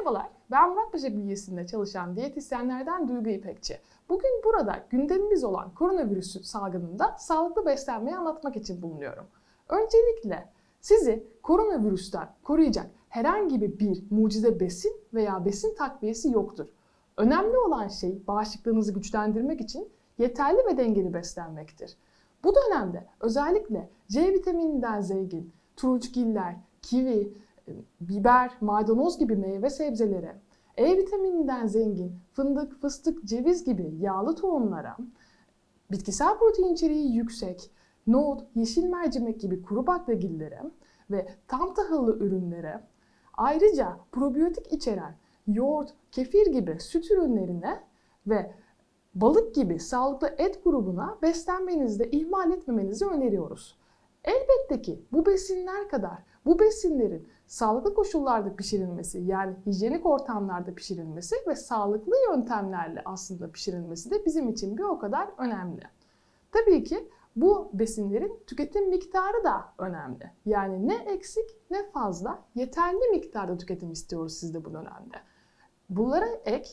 Merhabalar, ben Muratpaşa Bünyesi'nde çalışan diyetisyenlerden Duygu İpekçi. Bugün burada gündemimiz olan koronavirüsü salgınında sağlıklı beslenmeyi anlatmak için bulunuyorum. Öncelikle sizi koronavirüsten koruyacak herhangi bir mucize besin veya besin takviyesi yoktur. Önemli olan şey bağışıklığınızı güçlendirmek için yeterli ve dengeli beslenmektir. Bu dönemde özellikle C vitamininden zengin turunçgiller, kivi, biber, maydanoz gibi meyve sebzelere, E vitamininden zengin fındık, fıstık, ceviz gibi yağlı tohumlara, bitkisel protein içeriği yüksek, nohut, yeşil mercimek gibi kuru baklagillere ve tam tahıllı ürünlere, ayrıca probiyotik içeren yoğurt, kefir gibi süt ürünlerine ve balık gibi sağlıklı et grubuna beslenmenizde ihmal etmemenizi öneriyoruz. Elbette ki bu besinler kadar bu besinlerin sağlıklı koşullarda pişirilmesi yani hijyenik ortamlarda pişirilmesi ve sağlıklı yöntemlerle aslında pişirilmesi de bizim için bir o kadar önemli. Tabii ki bu besinlerin tüketim miktarı da önemli. Yani ne eksik ne fazla yeterli miktarda tüketim istiyoruz siz de bu dönemde. Bunlara ek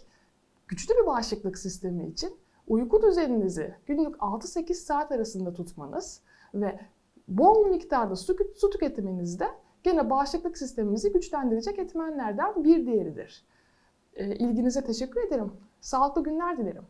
güçlü bir bağışıklık sistemi için uyku düzeninizi günlük 6-8 saat arasında tutmanız ve bol miktarda su, su tüketiminiz de gene bağışıklık sistemimizi güçlendirecek etmenlerden bir diğeridir. İlginize teşekkür ederim. Sağlıklı günler dilerim.